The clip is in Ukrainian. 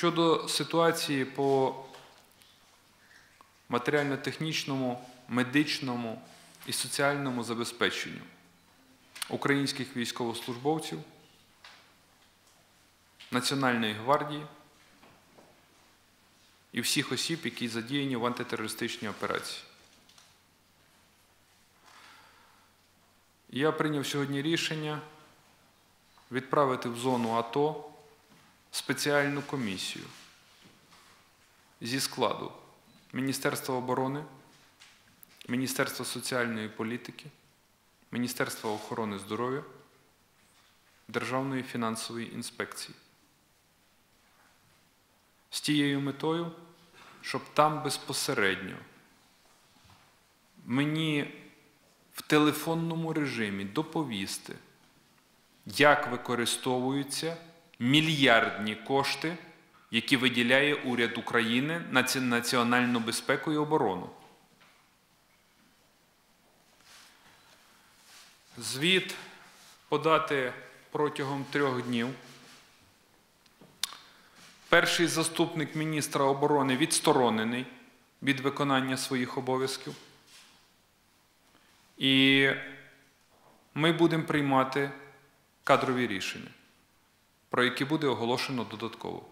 Щодо ситуації по матеріально-технічному, медичному і соціальному забезпеченню українських військовослужбовців, Національної гвардії і всіх осіб, які задіяні в антитерористичній операції. Я прийняв сьогодні рішення відправити в зону АТО спеціальну комісію зі складу Міністерства оборони, Міністерства соціальної політики, Міністерства охорони здоров'я, Державної фінансової інспекції. З тією метою, щоб там безпосередньо мені в телефонному режимі доповісти, як використовуються мільярдні кошти, які виділяє уряд України на національну безпеку і оборону. Звіт подати протягом трьох днів. Перший заступник міністра оборони відсторонений від виконання своїх обов'язків. І ми будемо приймати кадрові рішення, про які буде оголошено додатково.